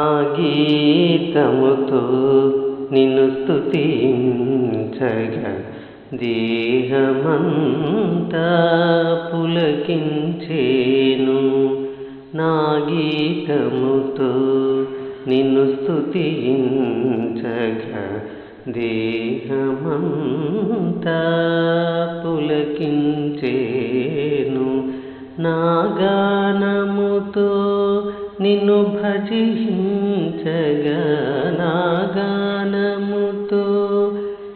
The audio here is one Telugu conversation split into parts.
ఆ గీతముతో నిన్ను స్తుతించగా. దేహమంతా పులకించేను. నా గీతముతో నిన్ను స్తుతించగా. దేహమంతా పులకించేను. నా గానముతో నిన్ను భజించగా నా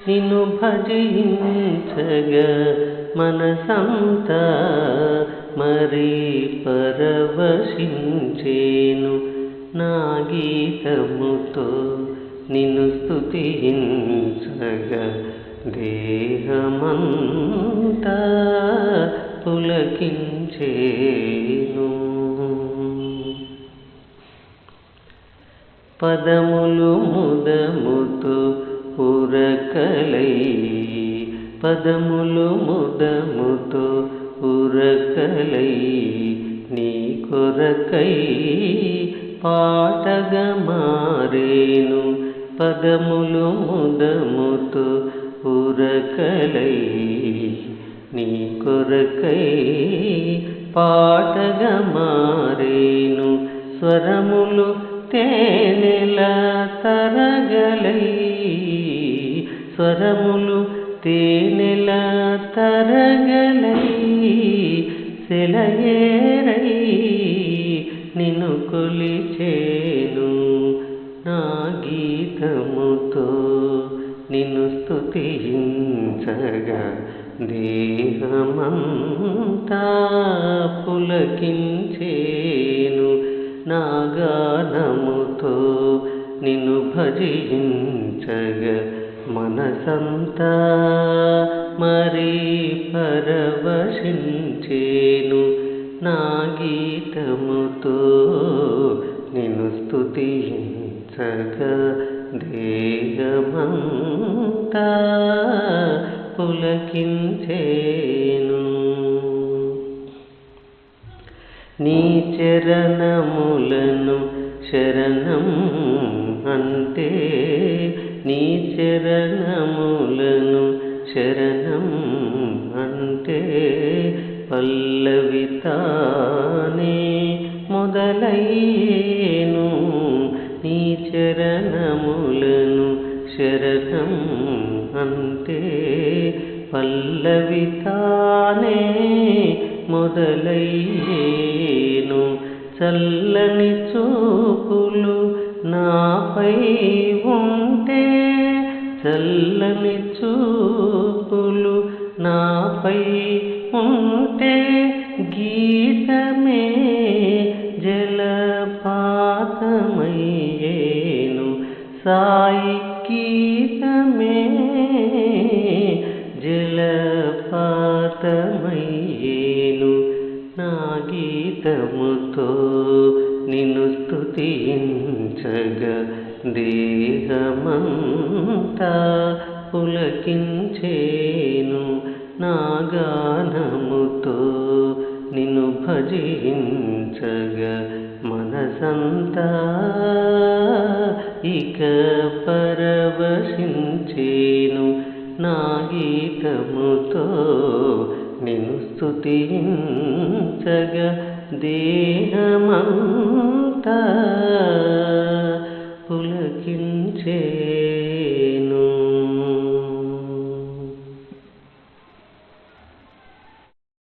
నిన్ను భజించగా మనసంతా మరీ పరవశించేను నా గీతముతో. నిన్ను స్తుతించగా దేహమంతా పులకించేను. పదములు ముదముతో ఉరకలై పదములు ముదముతో ఉరకలై నీ కొరకై పాటగా మారేను. పదములు ముదముతో ఉరకలై నీ కొరకై పాటగా మారేను. స్వరములు తేనెల తరగలై స్వరములు తేనెల తరగలై సెలయేరై నిన్ను కొలిచేను నా గీతముతో నిన్ను స్తుతించగా దేహమంతా పులకించేను నాగా నిన్ను భజించగ మనసంతా మరి పరవశించేను. నా గీతముతో నిన్ను స్తుతించగా దేహమంతా పులకించేను. నీ చరణములను శరణం అంటే నీ చరణములను శరణం అంటే పల్లవితానే మొదలయ్యేను నీ చరణములను శరణం అంటే పల్లవితానే మొదలయ్యే చల్లని చూపులు నాపై ఉంటే చల్లని చూపులు నాపై ఉంటే గీతమే జలపాతమయ్యేను. సాయి గీతమే జలపాతమయ్యేను. నా గీతముతో నిన్ను స్తుతించగా దేహమంతా పులకించేను నా గానముతో నిన్ను భజించగా మనసంతా ఇక పరవశించేను నా గీతముతో నిన్ను స్తుతించగా దేహమంతా పులకించే